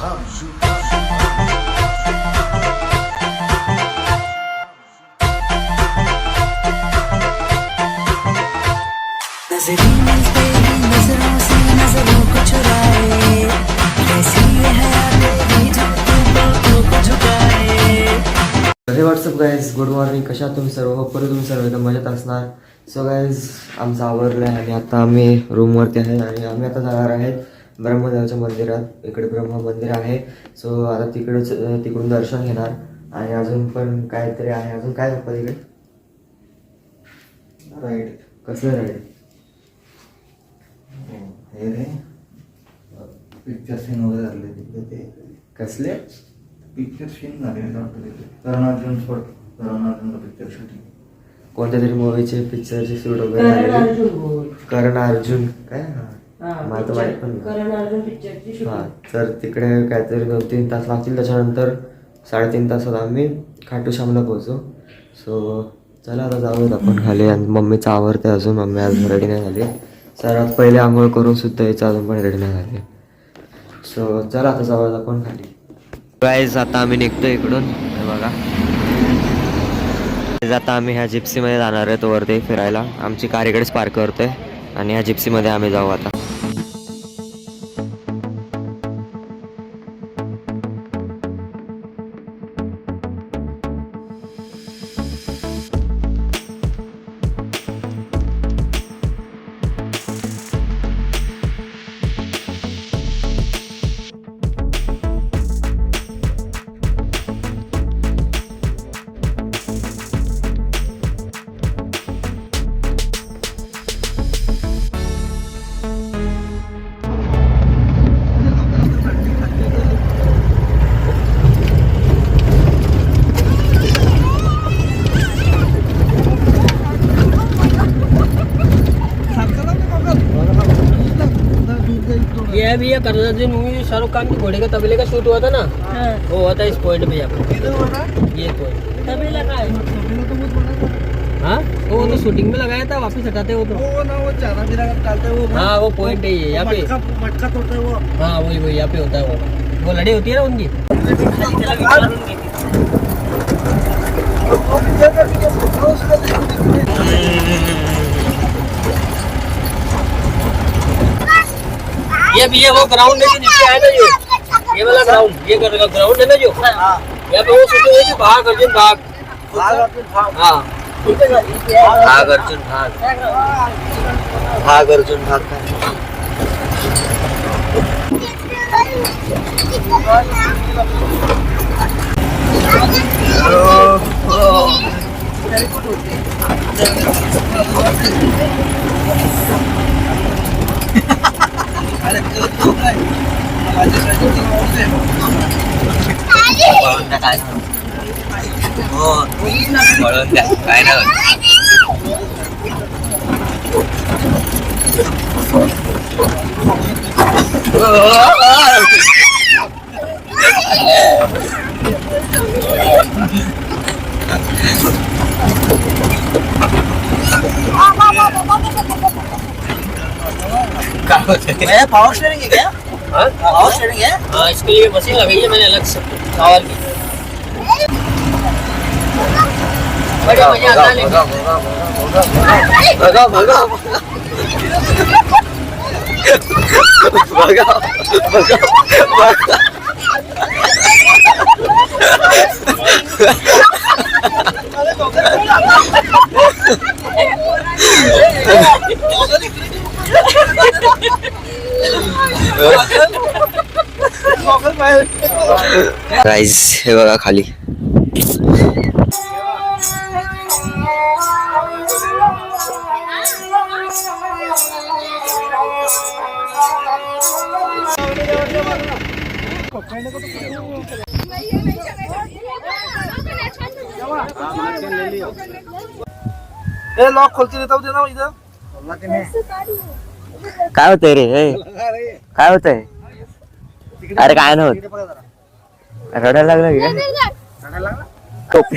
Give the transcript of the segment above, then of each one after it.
नजरें मिलते नजरों से नजरों को चुराए कैसी ये हया हे व्हॉट्सअप गायज गुड मॉर्निंग कशा तुम्ही सर्व? होपर तुम्ही सर्व एकदम मजेत असणार. सो गायज आमचं आवरलं आहे आणि आता आम्ही रूमवरती आहे आणि आम्ही आता जाणार आहेत. ब्रह्मदेवाच्या मंदिरात इकडे ब्रह्म मंदिर आहे. सो आता तिकडेच तिकडून दर्शन घेणार. आणि अजून पण काहीतरी आहे. अजून काय पप्पा तिकडे राईड कसलं राईड हे रे. पिक्चर सीन वगैरे झाले तिकडे ते. कसले? पिक्चर सीन झाले वाटतं तिथे करण अर्जुन स्पॉट करण अर्जुनचा पिक्चर शूटिंग कोणत्या तरी मूवीचे पिक्चरचे शूट वगैरे झालेले? करण अर्जुन. काय? हा माहीत पण हा तर तिकडे काहीतरी दोन तीन तास लागतील त्याच्यानंतर साडेतीन तासात आम्ही खाटू श्यामला पोहोचू. सो चला आता जाऊयात आपण खाली. आणि मम्मीचं आवडते अजून. मम्मी आज रेडी नाही झाली. सर्वात पहिले आंघोळ करून सुद्धा यायचं अजून पण रेडी नाही झाली. सो चला आता जाऊयात आपण खाली. गाईज आता आम्ही निघतो इकडून. बघा. आता आम्ही ह्या जिप्सीमध्ये जाणार आहे तो वरती फिरायला. आमची कार इकडेच पार्क करतोय. आणि ह्या जिप्सीमध्ये आम्ही जाऊ आता. ये अभी ये करण अर्जुन मूवी शाहरुख खान की घोड़े का तबले का शूट हुआ था ना वो हुआ था इस पॉइंट पे यहाँ ये पॉइंट तबला का हाँ वो तो शूटिंग में लगाया था वापस हटाते वो तो हाँ वो पॉइंट है ये यहाँ पे हाँ वही वही यहाँ पे होता है वो वो लड़ी होती है ना उनकी ये भी है वो ग्राउंड है जो नीचे है ना जो ये वाला ग्राउंड ये ग्राउंड है ना जो? यहाँ पे वो हुई थी भाग अर्जुन भाग। हाँ भाग अर्जुन भाग। भाग अर्जुन भाग। काय? वळून द्या काय हो वळून द्या काय नाही काय होतं पावर शेयरिंग है क्या पावर शेयरिंग है हाँ इसके लिए मशीन लगाई है मैंने अलग से चावल की बड़े मजा आता है लेकिन बघा बघा बघा बघा बघा राईस हे बघा खाली. लॉक खोलते देता दे ना इधर। काय होतंय रे? ए? काय होतंय? अरे काय नाही होत. रडायला लागलं की? टोपी.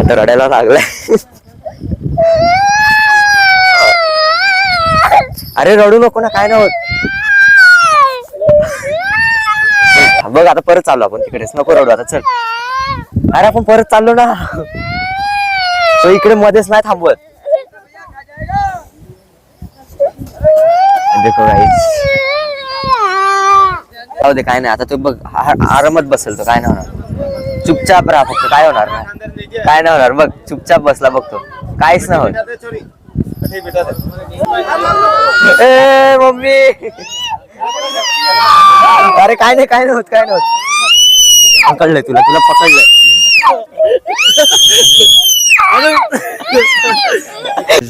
आता रडायला लागलाय अरे रडू नको ना काय नाही होत. बघ आता परत चाललो आपण तिकडेच. नको रडू आता चल. अरे आपण परत चाललो ना. तो इकडे मध्येच नाही थांबवत. देखो गाईस जाऊ दे काय नाही आता तू बघ आ- आरामात बसेल तो काय नाही होणार. चुपचाप राहा फक्त काय होणार नाही. काय नाही होणार बघ चुपचाप बसला बघतो काहीच नाही होत. ए मम्मी. अरे काय नाही काय नाही होत काय नाही होत. पकडलंय तुला तुला पकडलंय.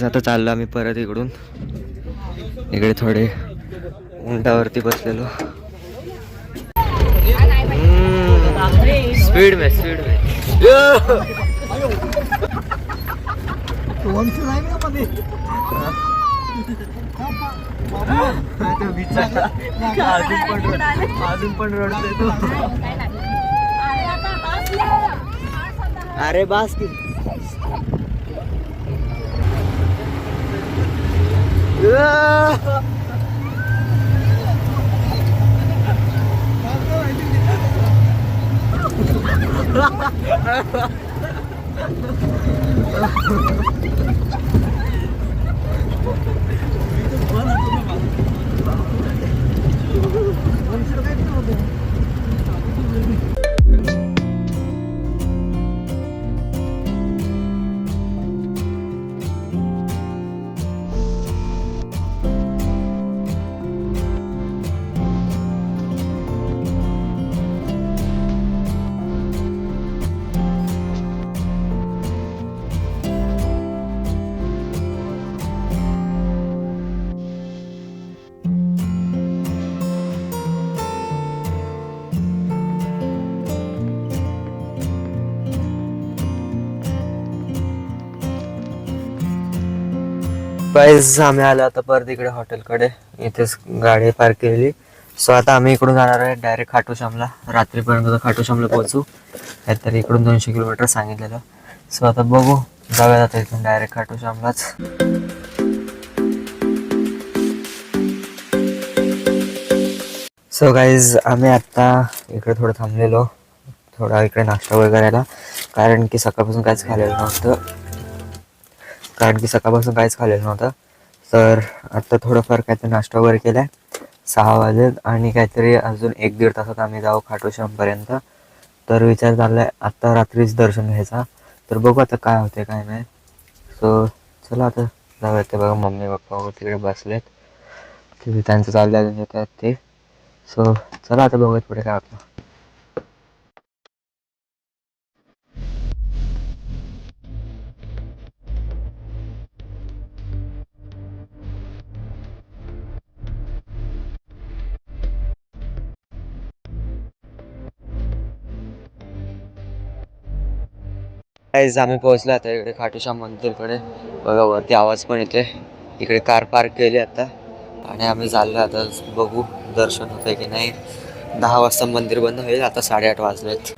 आता चाललो आम्ही परत इकडून. इकडे थोडे उंटावरती बसलेलो. स्पीड में स्पीड में अजून पण रडतोय तो अरे बास की. 으아! गाईज आम्ही आलो आता परत इकडे हॉटेलकडे. इथेच गाडी पार्क केलेली. सो आता आम्ही इकडून जाणार आहे डायरेक्ट खाटूश्यामला. रात्रीपर्यंत खाटूश्यामला पोहोचू. काहीतरी इकडून दोनशे किलोमीटर सांगितलेलं. सो आता बघू. जाऊया आता इथून डायरेक्ट खाटूश्यामलाच. सो गाईज आम्ही आत्ता इकडे थोडं थांबलेलो. थोडा इकडे नाश्ता वगैरे करायला कारण की सकाळपासून काहीच खाल्लेलं नव्हतं. कारण की सकाळपासून काहीच खाल्लेलं नव्हतं. तर आता थोडंफार काहीतरी नाश्ता वगैरे केला आहे सहा वाजेत आणि काहीतरी अजून एक दीड तासात आम्ही जाऊ खाटूश्यामपर्यंत तर विचार चालला आहे आत्ता रात्रीच दर्शन घ्यायचा. तर बघू आता काय होते काय नाही. सो चला आता जाऊया ते बघा. मम्मी पप्पा वगैरे तिकडे बसलेत. ते त्यांचं चाललं अजून येत ते. सो चला आता बघूयात पुढे काय होतं. गाईज आम्ही पोहोचलो आता इकडे खाटूश्याम मंदिरकडे. बघा वरती आवाज पण येते इकडे कार पार्क केली आता. आणि आम्ही चाललो आता बघू दर्शन होतंय की नाही. दहा वाजता मंदिर बंद होईल आता साडेआठ वाजलेत.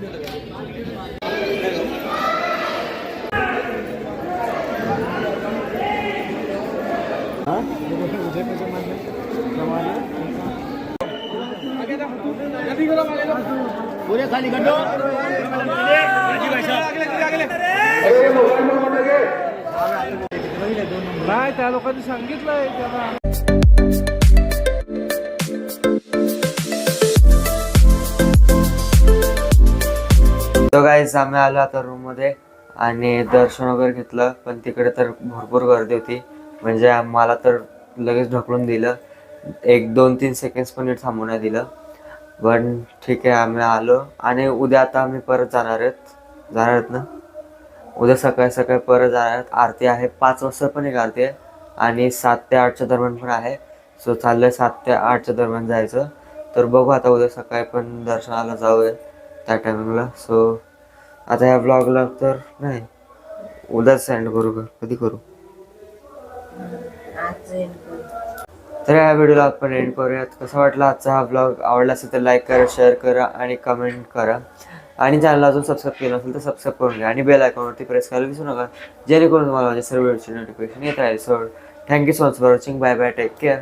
नाही त्या लोकांनी सांगितलंय त्याला. गाईज आम्ही आलो आता रूममध्ये आणि दर्शन वगैरे घेतलं पण तिकडे तर भरपूर गर्दी होती. म्हणजे आम्हाला तर लगेच ढकलून दिलं. एक दोन तीन सेकंड्स पण नीट थांबू नाही दिलं. पण ठीक आहे आम्ही आलो. आणि उद्या आता आम्ही परत जाणार आहेत. जाणार आहेत ना? उद्या सकाळी सकाळी परत जाणार आरती आहे. पाच वाजता पण एक आरती आहे. आणि सात ते आठच्या दरम्यान पण आहे. सो चाललंय सात ते आठच्या दरम्यान जायचं. तर बघू आता उद्या सकाळी पण दर्शनाला जाऊया त्या टायमिंगला सो आता ह्या ब्लॉगला तर नाही. उद्याच सेंड करू का? कधी करू? तर ह्या व्हिडिओला आपण एंड करूयात. कसं वाटलं आजचा हा ब्लॉग आवडला असेल तर लाईक करा शेअर करा आणि कमेंट करा. आणि चॅनलला अजून सबस्क्राईब केलं असेल तर सबस्क्राईब करून घ्या. आणि बेल आयकॉनवरती प्रेस करायला विसरू नका. जेणेकरून तुम्हाला माझ्या सर्व व्हिडिओची नोटिफिकेशन येत राहील. So thank you so much for watching bye bye take care